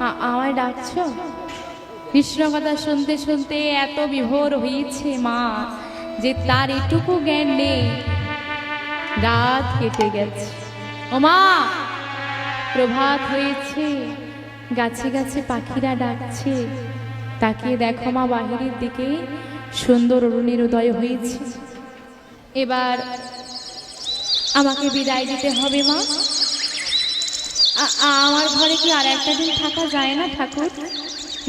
আমায় ডাকছো? কৃষ্ণ কথা শুনতে শুনতে এত বিভোর হয়েছে মা, যে তার এটুকু জ্ঞান নেই। রাত কেটে গেছে। ও মা, প্রভাত হয়েছে। গাছে গাছে পাখিরা ডাকছে। তাকে দেখো মা, বাহিরের দিকে সুন্দর অরুণের উদয় হয়েছে। এবার আমাকে বিদায় দিতে হবে মা। আমার ঘরে কি আর একটা দিন থাকা যায় না, ঠাকুর?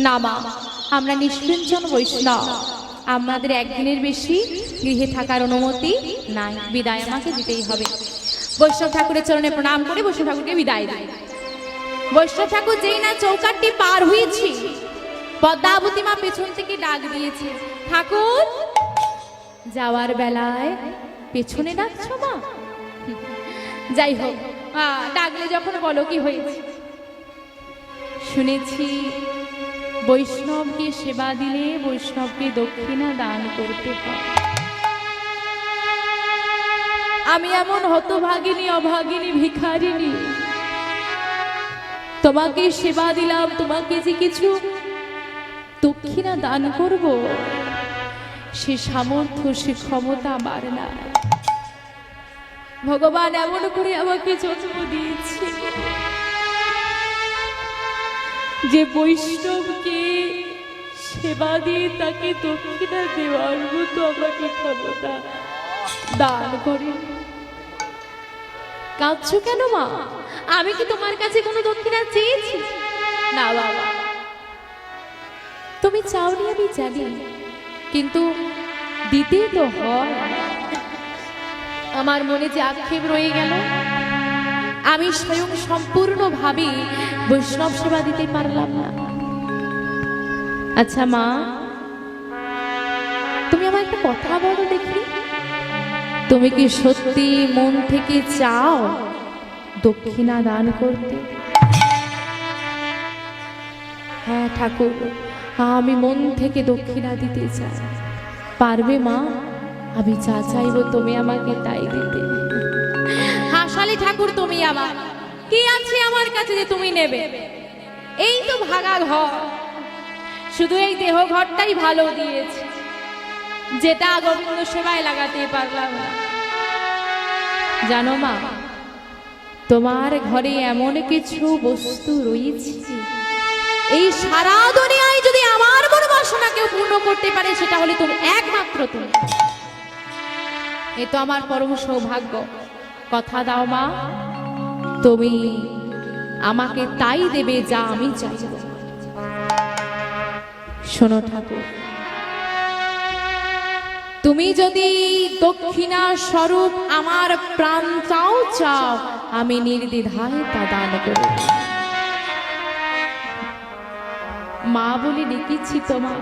না, মা। আমরা নিষ্কিঞ্চন বৈষ্ণব। আমাদের একদিনের বেশি গৃহে থাকার অনুমতি নাই। বিদায় আমাকে দিতেই হবে। বৈষ্ণব ঠাকুরের চরণে প্রণাম করে বৈষ্ণব ঠাকুরকে বিদায় দিই। বৈষ্ণব ঠাকুর যেই না চৌকাটটি পার হয়েছি, পদ্মাবতী মা পেছন থেকে ডাক দিয়েছে, ঠাকুর, যাওয়ার বেলায় পেছনে ডাকছো মা? যাই হোক ডাকলে যখন বলো কি হয়েছে। শুনেছি বৈষ্ণবকে সেবা দিলে বৈষ্ণবকে দক্ষিণা দান করতে হয়। আমি এমন হতভাগিনী, অভাগিনী ভিখারিনী তোমাকে সেবা দিলাম, তোমাকে যে কিছু দক্ষিণা দান করব, সে সামর্থ্য, সে ক্ষমতা আমার না ভগবান এমন করে আমাকে জন্ম দিয়েছে যে বৈষ্ণবকে সেবা দিয়ে তাকে দক্ষিণা দেওয়ার মতো আমাকে ক্ষমতা দান করে। কাঁদছো কেন মা? আমি কি তোমার কাছে কোনো দক্ষিণা চেয়েছি? না, বাবা। তুমি চাওনি আমি জানি, কিন্তু দিতে তো হয়। আমার মনে যে আক্ষেপ রয়ে গেল, আমি স্বয়ং সম্পূর্ণভাবে বৈষ্ণব সেবা দিতে পারলাম না। আচ্ছা মা, তুমি আমার একটা কথা বলো দেখি। তুমি কি সত্যি মন থেকে চাও দক্ষিণা দান করতে? হ্যাঁ ঠাকুর, আমি মন থেকে দক্ষিণা দিতে চাই। পারবে মা? আমি যা চাইব তুমি আমাকে তাই দিতে হাসালি ঠাকুর, তুমি আমার। কি আছে আমার কাছে যে তুমি নেবে? এই তো ভাগা ঘর। শুধু এই দেহ ঘরটাই ভালো দিয়েছে। যেটা গোবিন্দ সেবায় লাগাতে পারলাম না। জানো মা, তোমার ঘরে এমন কিছু বস্তু রয়েছে এই সারা দুনিয়ায় যদি আমার মন বাসনা কেউ পূর্ণ করতে পারে, সেটা হলে তুমি একমাত্র তুমি। এ তো আমার পরম সৌভাগ্য। কথা দাও মা, তুমি আমাকে তাই দেবে যা আমি চাইব। শোনো ঠাকুর, তুমি যদি দক্ষিণা স্বরূপ আমার প্রাণ চাও চাও, আমি নির্দ্বিধায় তা দান করব। মা বলে ডেকেছি তোমার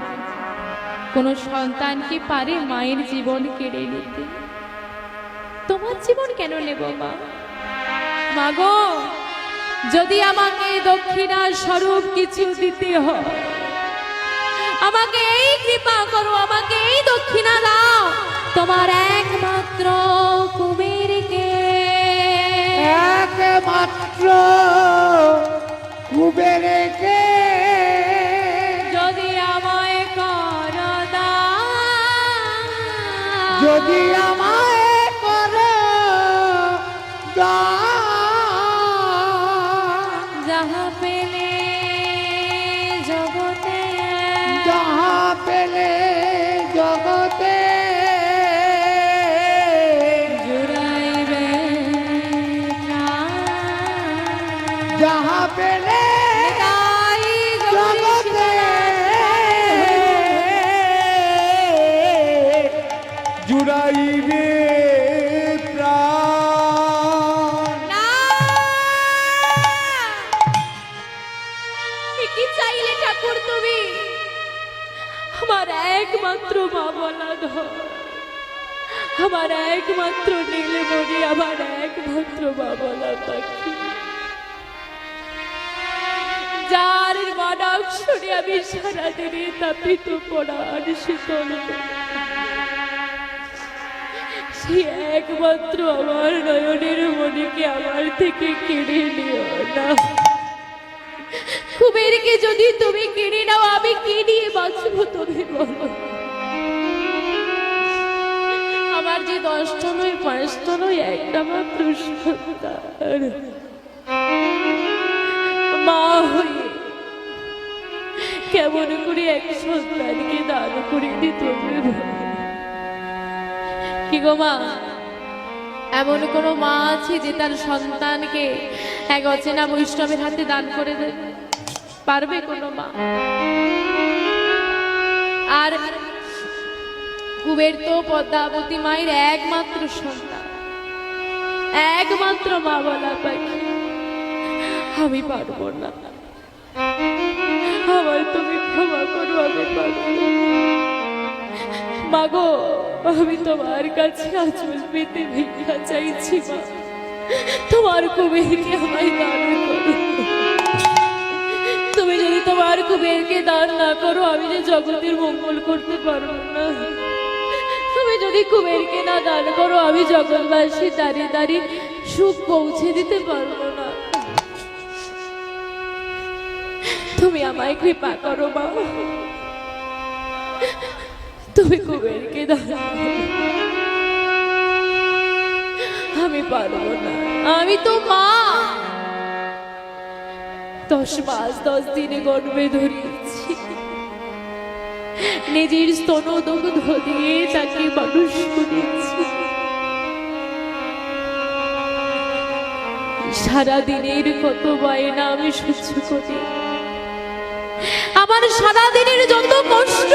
কোনো সন্তান কি পারে মায়ের জীবন কেড়ে নিতে? তোমার জীবন কেন নেব মা? মাগো যদি আমাকে দক্ষিণা স্বরূপ কিছু দিতে হয় আমাকে এই কৃপা করো আমাকে এই দক্ষিণা দাও। তোমার একমাত্র কুবেরকে। একমাত্র কুবেরকে। যদি আমায় কর যদি আমায় আমার একমাত্র নীলমণি আমার একমাত্র মা বলা পাখি। যার তাপিত পড়ার শীতল সে একমাত্র আমার নয়নের মনিকে আমার থেকে কেড়ে নিও না। কুবেরকে যদি তুমি কিনে নাও, আমি কি নিয়ে বাঁচবো তুমি বলো? একটা মাত্র সন্তান মা হয়ে কেমন করে এক সন্তানকে দান করে দিত কি গো মা এমন কোনো মা আছে যে তার সন্তানকে এক অচেনা বৈষ্ণবের হাতে দান করে দেবে পারবে কোনো মা আর কুবের তো পদ্মাবতী মায়ের একমাত্র সন্তান। একমাত্র মা বলা পাখি। আমি পারব না। আমার তুমি ক্ষমা করো, আমি পারব। মাগো, আমি তোমার কাছে আচল পেতে ভিক্ষা চাইছি, মা। তোমার কুবেরকে আমায় দান করো। তুমি যদি তোমার কুবেরকে দান না করো, আমি যে জগতের মঙ্গল করতে পারব না। যদি কুবেরকে না দান করো, আমি জগৎবাসী দাঁড়িয়ে দাঁড়িয়ে সুখ পৌঁছে দিতে পারব না। তুমি আমায় কৃপা করো, মা। তুমি কুবেরকে দান আমি পারব না। আমি তো মা। দশ মাস, দশ দিনে গর্ভে ধরিয়েছি। নিজের স্তন দগ্ধ দিয়ে তাকে মানুষ করেছি। সারা দিনের কত বায়না আমি সহ্য করি। আমার সারা দিনের যত কষ্ট।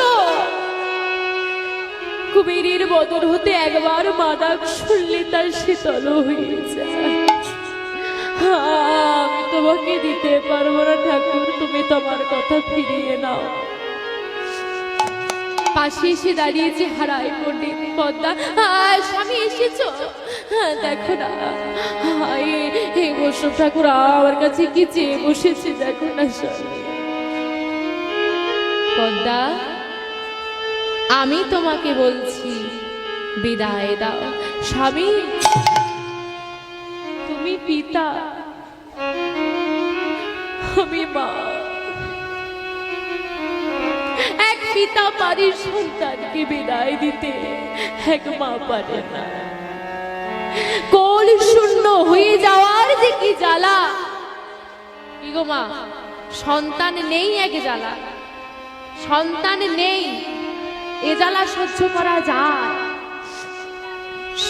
কুবেরের বদর হতে একবার মাদাক শুনলে তার শীতল হয়ে যায়। আমি তোমাকে দিতে পারব না ঠাকুর, তুমি তোমার কথা ফিরিয়ে নাও। পাশে এসে দাঁড়িয়েছে হারাই পণ্ডিত পদ্মা স্বামী এসেছ। হ্যাঁ, দেখো না। বৈষ্ণব ঠাকুর আমার কাছে কি চেয়ে বসেছে দেখো না পদ্মা আমি তোমাকে বলছি বিদায় দাও। স্বামী তুমি পিতা। আমি মা। পিতা পারে সন্তানকে বিদায় দিতে এক মা পারে না। কোল শূন্য হয়ে যাওয়ার যে কি জ্বালা? কি গো মা, সন্তান নেই এক জ্বালা। সন্তান নেই, এ জ্বালা সহ্য করা যায়।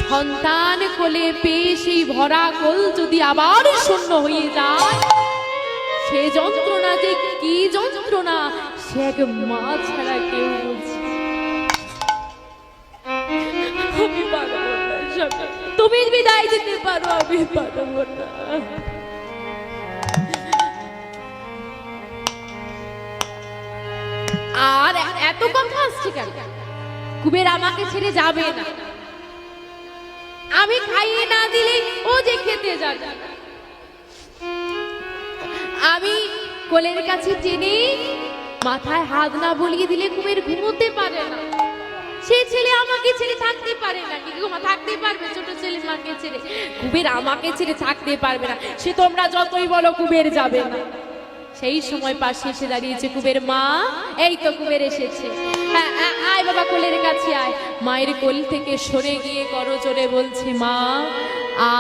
সন্তান কোলে পেয়ে ভরা কোল যদি আবার শূন্য হয়ে যায়, সে যন্ত্রণা যে কি যন্ত্রণা সে এক মা ছাড়া কেউ না। তুমি বিদায় দিতে পারো, আমি পারব না। আর এত কথা আসছে কেন? কুবের আমাকে ছেড়ে যাবে না। আমি খাইয়ে না দিলে ও যে খেতে যাবে। আমি কোলের কাছে টেনে মাথায় হাত না বলিয়ে দিলে কুবের ঘুমোতে পারে না। সে ছেলে আমাকে ছেড়ে থাকতে পারে না। কি গো মা থাকতে পারবে? ছোট ছেলে মাকে ছেড়ে। কুবের আমাকে ছেড়ে থাকতে পারবে না। সে তোমরা যতই বলো কুবের যাবে না। সেই সময় পাশে এসে দাঁড়িয়েছে কুবের মা। এই তো কুবের এসেছে। হ্যাঁ, হ্যাঁ, আয় বাবা কোলের কাছে আয়। মায়ের কোল থেকে সরে গিয়ে করো জোরে বলছে মা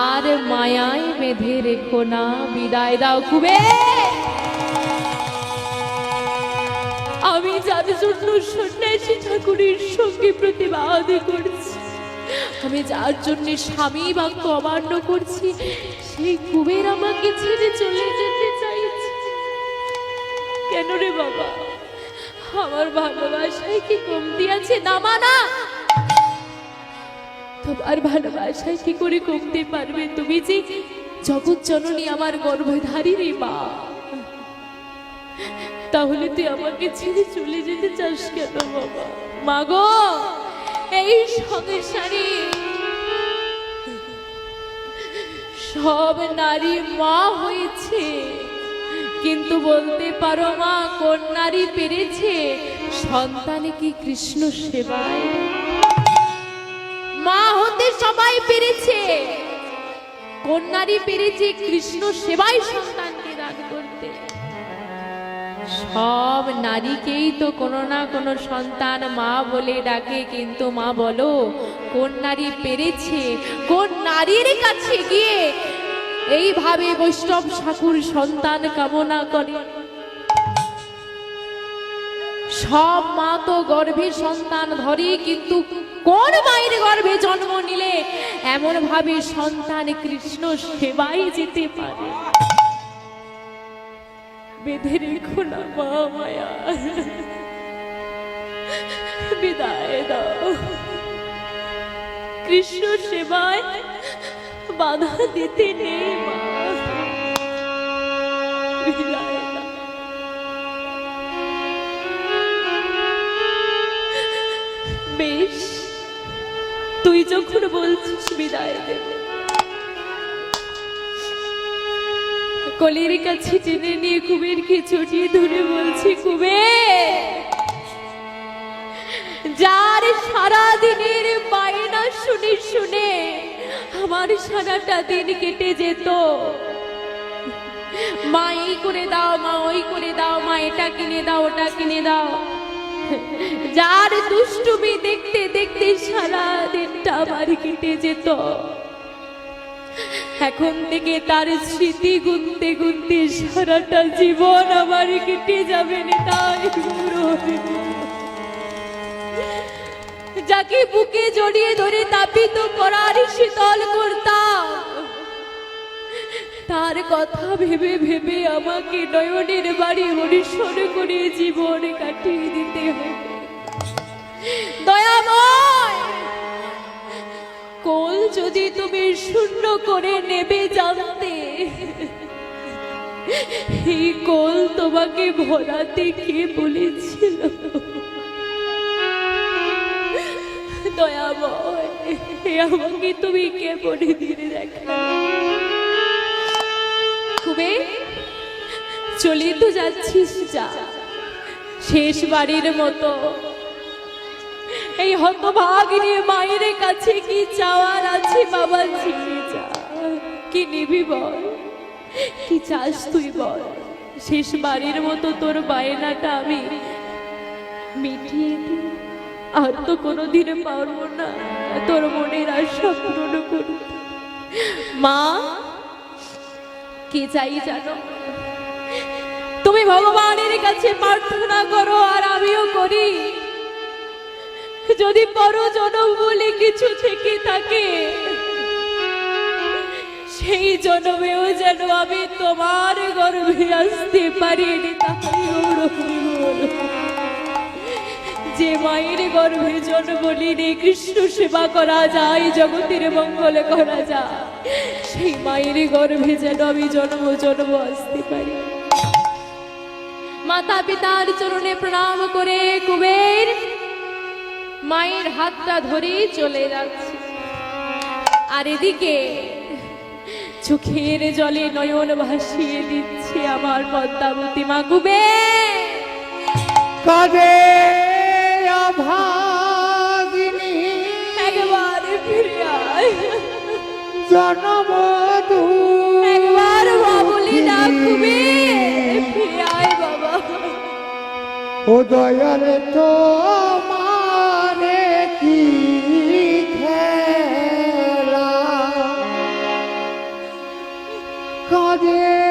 আর মায়ায় বেঁধে রেখো না। বিদায় দাও কুবের আমি যার জন্য সন্ন্যাসী ঠাকুরের সঙ্গে প্রতিবাদ করছি, আমি যার জন্য স্বামী বাক্য অমান্য করছি, সেই কুবের আমাকে ছেড়ে চলে যেতে চাইছে। কেন রে বাবা? আমার ভালোবাসায় কি কমতি আছে? না মানা তোমার ভালোবাসায় কি করে কমতে পারবে তুমি যে জগৎ জননী আমার গর্ভধারী রে মা? তাহলে তুই আমাকে ছেড়ে চলে যেতে চাস কেন, বাবা? মাগো এই সংসারে সব নারী মা হয়েছে, কিন্তু বলতে পারো মা, কোন নারী পেরেছে? সন্তানে কি কৃষ্ণ সেবায়? মা হতে সবাই পেরেছে। কোন নারী পেরেছে কৃষ্ণ সেবায় করতে সব নারীকেই তো কোনো না কোনো সন্তান মা বলে ডাকে, কিন্তু মা বলো, কোন নারী পেরেছে? কোন নারীর কাছে গিয়ে এইভাবে বৈষ্ণব ঠাকুর সন্তান কামনা করে? সব মা তো গর্ভে সন্তান ধরে, কিন্তু কোন মায়ের গর্ভে জন্ম নিলে এমন ভাবে সন্তান কৃষ্ণ সেবাই যেতে পারে? বেঁধে রেখো না মা মায়া। বিদায় দাও। কৃষ্ণ সেবায় বাধা দিতে নেই বেশ, তুই যখন বলছিস বিদায় দেব। কলির কাছে টেনে নিয়ে কুবেরকে চটিয়ে ধরে বলছি, কুবের, যার সারা দিনের বায়না শুনে শুনে আমার সারাটা দিন কেটে যেত। মা, এই করে দাও মা, ওই করে দাও মা, এটা কিনে দাও, ওটা কিনে দাও। যার দুষ্টুমি দেখতে দেখতে সারা দিনটা আমার কেটে যেত। এখন থেকে তার স্মৃতি গুনতে গুনতে সারাটা জীবন আমার কেটে যাবে যাকে বুকে জড়িয়ে ধরে তাপিত করার শীতল করতাম তার কথা ভেবে ভেবে আমাকে নয়নের বাড়ি হরিশ্বর করে জীবন কাটিয়ে দিতে হবে। দয়াময়! কোল যদি তুমি শূন্য করে নেবে জানতে, এই কোল তোমাকে ভরাতে কে বলেছিল? দয়াময় আমাকে তুমি কে বলে দিয়ে দেখা? খুবে চলে তো যাচ্ছিস যা, শেষ বাড়ির মতো। এই হতভাগিনী মায়ের কাছে কি চাওয়ার আছে বাবা? যা। কি নিবি বল? কি চাস তুই বল? শেষ বাড়ির মতো তোর বায়নাটা আমি মিটিয়ে দিই। আর তো কোনোদিন পারব না তোর মনের আশা পূরণ করতে। মা, কি চাই জানো? তুমি ভগবানের কাছে প্রার্থনা করো আর আমিও করি। যদি পর জনম বলে কিছু থেকে থাকে, সেই জন্মেও যেন আমি তোমার গর্ভে আসতে পারি তাই যে মায়ের গর্ভে জন্ম নিলে কৃষ্ণ সেবা করা যায়, জগতের মঙ্গল করা যায়, সেই মায়ের গর্ভে যেন আমি জন্ম জন্ম আসতে পারি। মাতা পিতার চরণে প্রণাম করে কুবের মায়ের হাতটা ধরে চলে যাচ্ছে। আর এদিকে চোখের জলে নয়ন ভাসিয়ে দিচ্ছে আমার পদ্মাবতী মা কুবের কাজে অভাগিনী। একবার ফিরে আয়। জনমধু একবার বাবুলি ডাকবে ফিরে আয় বাবা। ও দয়াল তো i Roger!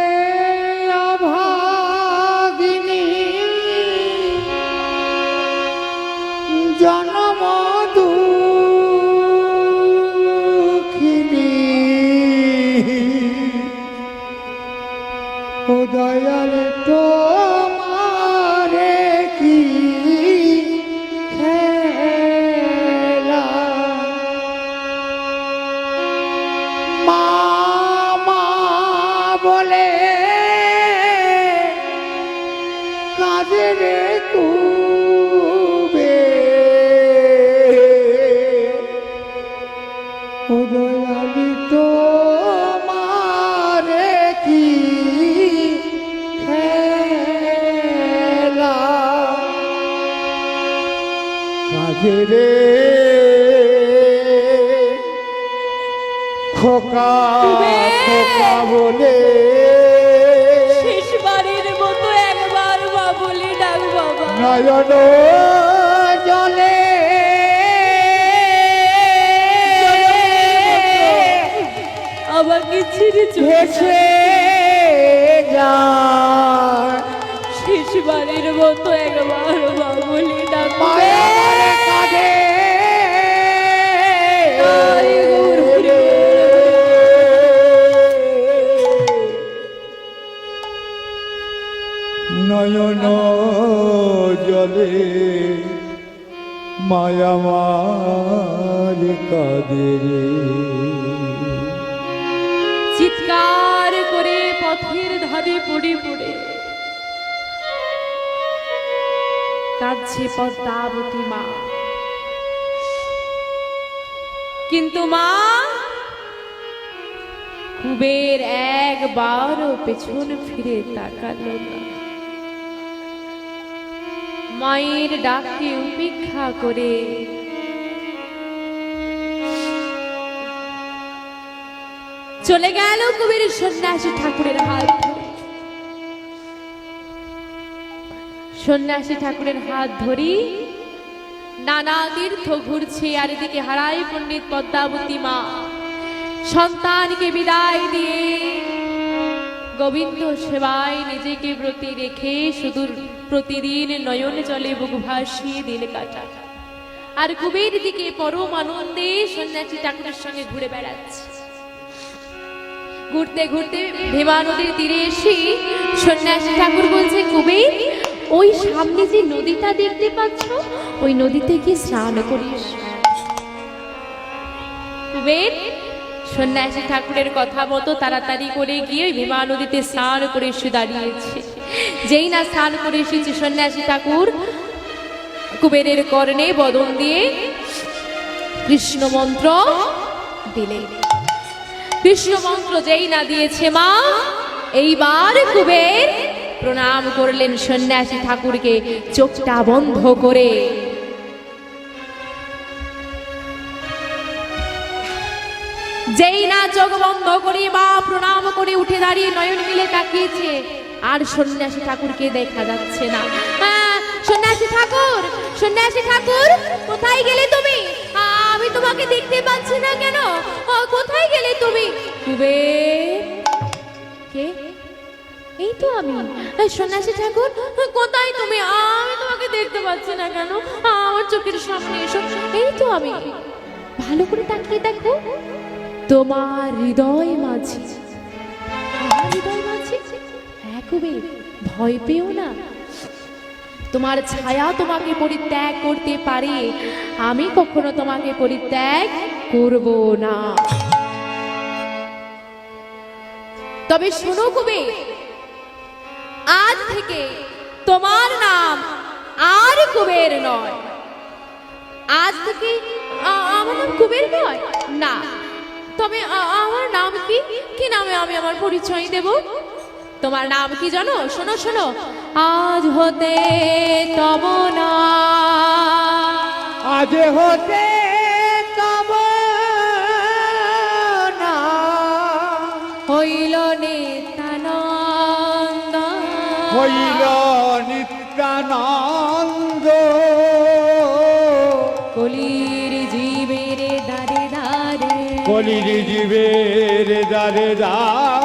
চিৎকার করে পথের ধারে পড়ে পড়ে। কাঁদছে পদ্মাবতী মা। কিন্তু মা, কুবের একবারও পেছন ফিরে তাকালো না। মায়ের ডাকে উপেক্ষা করে চলে গেল কবির সন্ন্যাসী ঠাকুরের হাত সন্ন্যাসী ঠাকুরের হাত ধরি, নানা তীর্থ ঘুরছে আর এদিকে হারাই পণ্ডিত পদ্মাবতী মা। সন্তানকে বিদায় দিয়ে গোবিন্দ সেবায় নিজেকে ব্রতি রেখে সুদূর প্রতিদিন নয়ন জলে বুক ভাসিয়ে দিন কাটা। আর কুবের দিকে পরম আনন্দে সন্ন্যাসী ঠাকুরের সঙ্গে ঘুরে বেড়াচ্ছে। ঘুরতে ঘুরতে ভীমা নদীর তীরে এসে সন্ন্যাসী ঠাকুর বলছে, কুবের, ওই সামনে যে নদীটা দেখতে পাচ্ছ, ওই নদীতে গিয়ে স্নান করিস কুবের সন্ন্যাসী ঠাকুরের কথা মতো তাড়াতাড়ি করে গিয়ে ভীমা নদীতে স্নান করে এসে দাঁড়িয়েছে। যেই না স্নান করে এসেছে সন্ন্যাসী ঠাকুর, কুবেরের কর্ণে বদন দিয়ে কৃষ্ণ মন্ত্র দিলেন। কৃষ্ণ মন্ত্র যেই না দিয়েছে মা, এইবার কুবের প্রণাম করলেন সন্ন্যাসী ঠাকুরকে, চোখটা বন্ধ করে। যেই না চোখ বন্ধ করে বা প্রণাম করে উঠে দাঁড়িয়ে নয়ন মিলে তাকিয়েছে, আর সন্ন্যাসী ঠাকুরকে দেখা যাচ্ছে না। সন্ন্যাসী ঠাকুর সন্ন্যাসী ঠাকুর, কোথায় গেলে তুমি? আমি তোমাকে দেখতে পাচ্ছি না কেন? কোথায় গেলে তুমি? কুবের কে? এই তো আমি। সন্ন্যাসী ঠাকুর, কোথায় তুমি? আমি তোমাকে দেখতে পাচ্ছি না কেন? আমার চোখের সামনে এসো। এই তো আমি। ভালো করে তাকিয়ে দেখো। তোমার হৃদয় মাঝে। হৃদয় মাঝে? হ্যাঁ কুবের ভয় পেও না। তোমার ছায়া তোমাকে পরিত্যাগ করতে পারে। আমি কখনো তোমাকে পরিত্যাগ করব না। তবে শোনো কুবের আজ থেকে তোমার নাম আর কুবের নয়। আজ থেকে আমার নাম কুবের নয়? না। তবে আমার নাম কি? কি নামে আমি আমার পরিচয় দেব? তোমার নাম কি জানো? শোনো শোনো। আজ হতে তব না। আজ হতে তব না। হইল নিত্যানন্দ। হইল নিত্যানন্দ। কলির জীবের দারে দারে। কলির জীবের দারে দারে।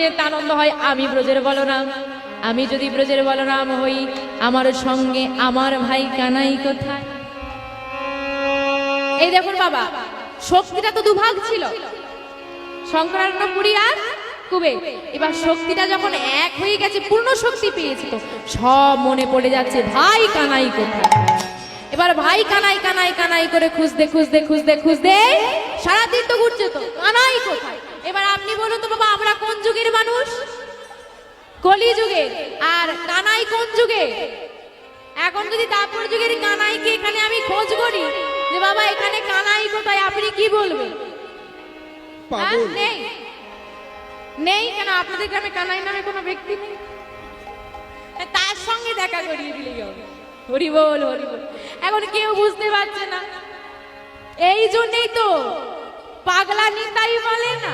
যদি নিত্যানন্দ হয়, আমি ব্রজের বলরাম। আমি যদি ব্রজের বলরাম হই, আমার সঙ্গে আমার ভাই কানাই কোথায়? এই দেখুন বাবা, শক্তিটা তো দুভাগ ছিল। শঙ্করান্ন পুরী আর কুবে এবার শক্তিটা যখন এক হয়ে গেছে, পূর্ণ শক্তি পেয়েছে তো, সব মনে পড়ে যাচ্ছে, ভাই কানাই কোথায়? এবার ভাই কানাই কানাই কানাই করে খুঁজতে খুঁজতে খুঁজতে খুঁজতে, সারাদিন তো ঘুরছে তো, কানাই কোথায়? এবার আপনি বলুন তো বাবা আমরা কোন যুগের মানুষ? কলি যুগের আর কানাই কোন যুগে? এখন যদি তারপর যুগের কানাইকে এখানে আমি খোঁজ করি যে বাবা এখানে কানাই কোথায়? আপনি কি বলবেন? নেই। নেই কেন? আপনাদের গ্রামে কানাই নামে কোনো ব্যক্তি নেই? তার সঙ্গে দেখা করিয়ে দিলেই হবে। হরি বল হরি বল। এখন কেউ বুঝতে পারছে না। এই জন্যই তো পাগলা নিতাই বলে না?